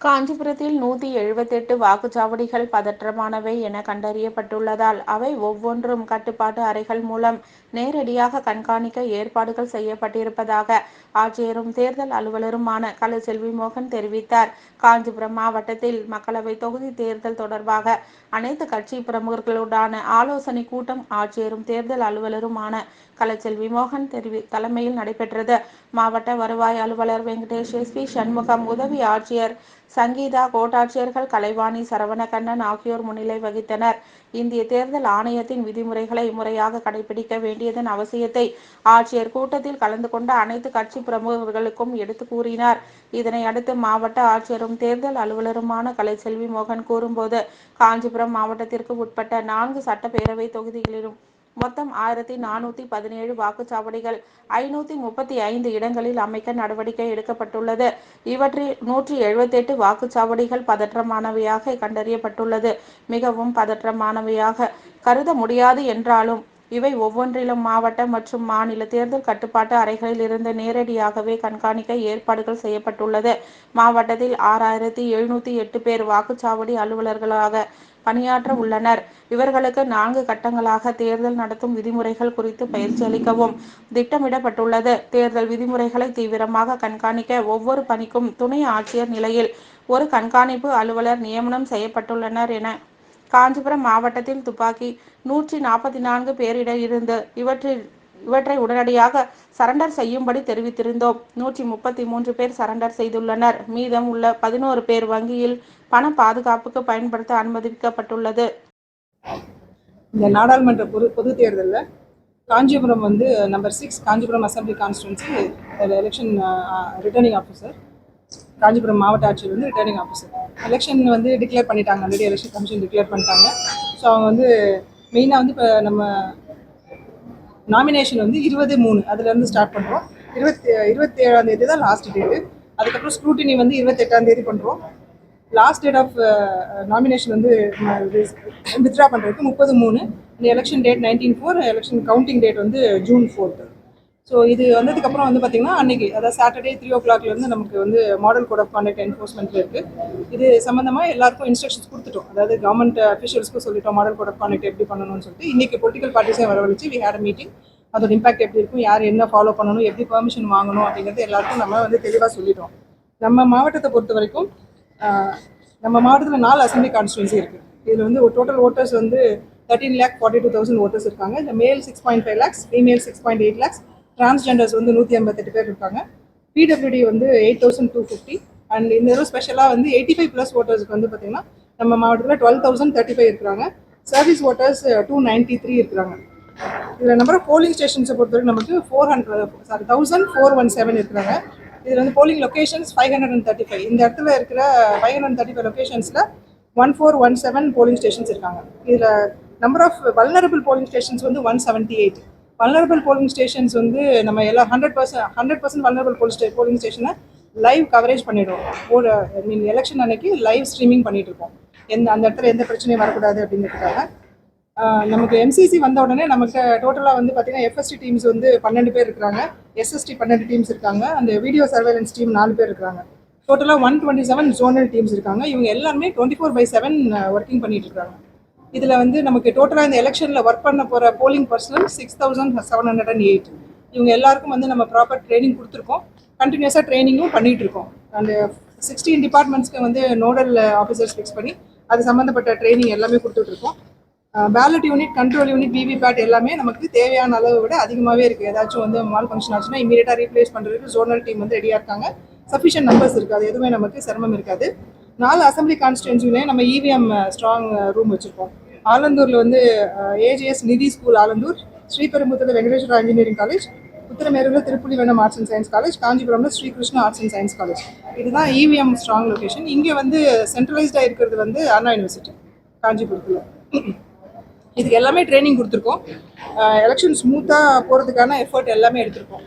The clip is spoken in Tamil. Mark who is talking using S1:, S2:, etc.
S1: காஞ்சிபுரத்தில் நூத்தி எழுபத்தெட்டு வாக்குச்சாவடிகள் பதற்றமானவை என கண்டறியப்பட்டுள்ளதால் அவை ஒவ்வொன்றும் கட்டுப்பாட்டு அறைகள் மூலம் நேரடியாக கண்காணிக்க ஏற்பாடுகள் செய்யப்பட்டிருப்பதாக ஆட்சியரும் தேர்தல் அலுவலருமான கலைச்செல்வி மோகன் தெரிவித்தார். காஞ்சிபுரம் மாவட்டத்தில் மக்களவை தொகுதி தேர்தல் தொடர்பாக அனைத்து கட்சி பிரமுகர்களுடான ஆலோசனை கூட்டம் ஆட்சியரும் தேர்தல் அலுவலருமான கலைச்செல்வி மோகன் தெரிவி தலைமையில் நடைபெற்றது. மாவட்ட வருவாய் அலுவலர் வெங்கடேஷ் எஸ்பி சண்முகம் உதவி ஆட்சியர் சங்கீதா கோட்டாட்சியர்கள் கலைவாணி சரவணகண்ணன் ஆகியோர் முன்னிலை வகித்தனர். இந்திய தேர்தல் ஆணையத்தின் விதிமுறைகளை முறையாக கடைபிடிக்க வேண்டியதன் அவசியத்தை ஆட்சியர் கூட்டத்தில் கலந்து கொண்ட அனைத்து கட்சி பிரமுகர்களுக்கும் எடுத்து கூறினார். இதனை அடுத்து மாவட்ட ஆட்சியரும் தேர்தல் அலுவலருமான கலைச்செல்வி மோகன் கூறும்போது காஞ்சிபுரம் மாவட்டத்திற்கு உட்பட்ட நான்கு சட்டப்பேரவை தொகுதிகளிலும் மொத்தம் ஆயிரத்தி நானூத்தி பதினேழு வாக்குச்சாவடிகள். ஐநூத்தி முப்பத்தி ஐந்து இடங்களில் அமைக்க நடவடிக்கை எடுக்கப்பட்டுள்ளது. இவற்றில் நூற்றி எழுபத்தெட்டு வாக்குச்சாவடிகள் பதற்றமானவையாக கண்டறியப்பட்டுள்ளது. மிகவும் பதற்றமானவையாக. கருத முடியாது என்றாலும் இவை ஒவ்வொன்றிலும் மாவட்ட மற்றும் மாநில தேர்தல் கட்டுப்பாட்டு அறைகளில் இருந்து நேரடியாகவே கண்காணிக்க ஏற்பாடுகள் செய்யப்பட்டுள்ளது. மாவட்டத்தில் ஆறாயிரத்தி எழுநூத்தி எட்டு பேர் வாக்குச்சாவடி அலுவலர்களாக பணியாற்ற உள்ளனர். இவர்களுக்கு நான்கு கட்டங்களாக தேர்தல் நடத்தும் விதிமுறைகள் குறித்து பயிற்சி அளிக்கவும் திட்டமிடப்பட்டுள்ளது. தேர்தல் விதிமுறைகளை தீவிரமாக கண்காணிக்க ஒவ்வொரு பணிக்கும் துணை ஆட்சியர் நிலையில் ஒரு கண்காணிப்பு அலுவலர் நியமனம் செய்யப்பட்டுள்ளனர் என காஞ்சிபுரம் மாவட்டத்தில் துப்பாக்கி நூற்றி நாற்பத்தி நான்கு பேரிடம் இருந்து இவற்றில் இவற்றை உடனடியாக சரண்டர் செய்யும்படி தெரிவித்திருந்தோம். நூற்றி முப்பத்தி மூன்று பேர் சரண்டர் செய்துள்ளனர். மீதம் உள்ள பதினோரு பேர் வங்கியில் பண பாதுகாப்புக்கு பயன்படுத்த அனுமதிக்கப்பட்டுள்ளது.
S2: இந்த நாடாளுமன்ற பொது பொது தேர்தலில் காஞ்சிபுரம் வந்து number six Kanchipuram assembly constituency election returning officer Kanchipuram மாவட்ட ஆட்சியர் வந்து ரிட்டர்னிங் ஆஃபீஸர் எலெக்ஷன் வந்து டிக்ளேர் பண்ணிட்டாங்க. ஆல்ரெடி எலெக்ஷன் கமிஷன் டிக்ளேர் பண்ணிட்டாங்க. ஸோ அவங்க வந்து மெயினாக வந்து இப்போ நம்ம நாமினேஷன் வந்து இருபது மூணு. அதுலேருந்து ஸ்டார்ட் பண்ணுறோம் இருபத்தி இருபத்தி ஏழாம் தேதி தான் லாஸ்ட் டேட்டு அதுக்கப்புறம் ஸ்க்ரூட்டினி வந்து இருபத்தெட்டாம் தேதி பண்ணுறோம் லாஸ்ட் டேட் ஆஃப் நாமினேஷன் வந்து வித்ட்ரா பண்ணுறதுக்கு முப்பது மூணு. இந்த election date nineteen four election counting date வந்து ஜூன் ஃபோர்த்து ஸோ இது வந்ததுக்கப்புறம் வந்து பார்த்திங்கன்னா அன்னைக்கு அதாவது சாட்டர்டே த்ரீ ஓ கிளாக்லேருந்து நமக்கு வந்து model code of conduct enforcement இருக்குது இது சம்மந்தமாக எல்லாருக்கும் இன்ஸ்ட்ரக்ஷன்ஸ் கொடுத்துட்டோம். அதாவது கவர்மெண்ட் அஃபிஷியல்ஸ்க்கும் சொல்லிட்டோம் மாடல் கோட் ஆஃப் கான்டக்ட் எப்படி பண்ணணும்னு சொல்லிட்டு. இன்றைக்கி பொலிட்டிக்கல் பார்ட்டிஸையும் வரவழைச்சு வி ஹேட் அ மீட்டிங் அதோட இம்பாக்ட் எப்படி இருக்கும் யார் என்ன ஃபாலோ பண்ணணும் எப்படி பெர்மிஷன் வாங்கணும் அப்படிங்கிறது எல்லாருக்கும் நம்ம வந்து தெளிவாக சொல்லிட்டோம். நம்ம மாவட்டத்தை பொறுத்த வரைக்கும் நம்ம மாவட்டத்தில் நாலு அசம்பிளி கான்ஸ்டுவன்சி இருக்குது இதில் வந்து டோட்டல் ஓட்டர்ஸ் வந்து thirteen lakh forty two thousand voters இருக்காங்க. இந்த male six point five lakhs female six point eight lakhs transgenders வந்து நூற்றி ஐம்பத்தெட்டு பேர் இருக்காங்க. பிடபிள்யூடி வந்து eight thousand two fifty and இந்த தடவை ஸ்பெஷலாக வந்து எயிட்டி ஃபைவ் ப்ளஸ் ஓட்டர்ஸ்க்கு வந்து பார்த்தீங்கன்னா நம்ம மாவட்டத்தில் டுவெல் தௌசண்ட் தேர்ட்டி ஃபைவ் இருக்கிறாங்க. Service voters two ninety three இருக்கிறாங்க. இதில் நம்பர் போலிங் ஸ்டேஷன்ஸை பொறுத்தவரைக்கும் நமக்கு four hundred sorry thousand four one seven இருக்கிறாங்க. இதில் வந்து polling locations five hundred and thirty five இந்த இடத்துல இருக்கிற five hundred thirty five லொக்கேஷன்ஸில் one four one seven polling stations இருக்காங்க. இதில் number of vulnerable polling stations வந்து one seventy eight vulnerable polling stations வந்து நம்ம எல்லா hundred percent hundred percent vulnerable police stay polling ஸ்டேஷனை லைவ் கவரேஜ் பண்ணிடுவோம். ஒரு ஐ மீன் எலெக்ஷன் அன்னைக்கு லைவ் ஸ்ட்ரீமிங் பண்ணிட்டு இருக்கோம் எந்த அந்த இடத்துல எந்த பிரச்சனையும் வரக்கூடாது அப்படிங்கிறதுக்காக. நமக்கு எம்சிசி வந்த உடனே நமக்கு டோட்டலாக வந்து பார்த்தீங்கன்னா எஃப்எஸ்டி டீம்ஸ் வந்து பன்னெண்டு பேர் இருக்கிறாங்க. எஸ்எஸ்டி பன்னெண்டு டீம்ஸ் இருக்காங்க. அந்த வீடியோ சர்வேலன்ஸ் டீம் நாலு பேர் இருக்காங்க டோட்டலாக one twenty seven zonal teams இருக்காங்க. இவங்க எல்லாருமே twenty four by seven working பண்ணிட்டு இருக்காங்க. இதில் வந்து நமக்கு டோட்டலாக இந்த எலெக்ஷனில் ஒர்க் பண்ண போகிற polling personnel six thousand seven hundred and eight இவங்க எல்லாருக்கும் வந்து நம்ம ப்ராப்பர் ட்ரைனிங் கொடுத்துருக்கோம். கண்டினியூஸாக ட்ரைனிங்கும் பண்ணிகிட்டு இருக்கோம் அந்த சிக்ஸ்டீன் டிபார்ட்மெண்ட்ஸ்க்கு வந்து நோடல் ஆஃபீஸர்ஸ் ஃபிக்ஸ் பண்ணி அது சம்மந்தப்பட்ட ட்ரைனிங் எல்லாமே கொடுத்துட்ருக்கோம் ballot unit control unit VVPAT எல்லாமே நமக்கு தேவையான அளவை விட அதிகமாகவே இருக்குது ஏதாச்சும் வந்து மால் ஃபங்க்ஷன் ஆச்சுன்னா இமீடியட்டாக ரீப்ளேஸ் பண்ணுறதுக்கு ஜோனல் டீம் வந்து ரெடியாக இருக்காங்க. சஃபிஷியன்ட் நம்பர்ஸ் இருக்காது எதுவுமே நமக்கு சிரமம் இருக்காது. நாலு அசம்பிளி கான்ஸ்டியூன்சிலையும் நம்ம இவிஎம் ஸ்ட்ராங் ரூம் வச்சுருக்கோம். ஆலந்தூரில் வந்து ஏஜிஎஸ் நிதி ஸ்கூல் ஆலந்தூர் ஸ்ரீபெரும்புத்தூரில் Venkateswara engineering college உத்தரமேரூரில் Thirupulivanam arts and science college காஞ்சிபுரம்ல Srikrishna arts and science college. இதுதான் இவிஎம் ஸ்ட்ராங் லொகேஷன் இங்கே வந்து சென்ட்ரலைஸ்டாக இருக்கிறது வந்து அண்ணா யூனிவர்சிட்டி காஞ்சிபுரத்தில். இதுக்கு எல்லாமே ட்ரைனிங் கொடுத்துருக்கோம். எலெக்ஷன் ஸ்மூத்தாக போகிறதுக்கான எஃபர்ட் எல்லாமே எடுத்திருக்கோம்.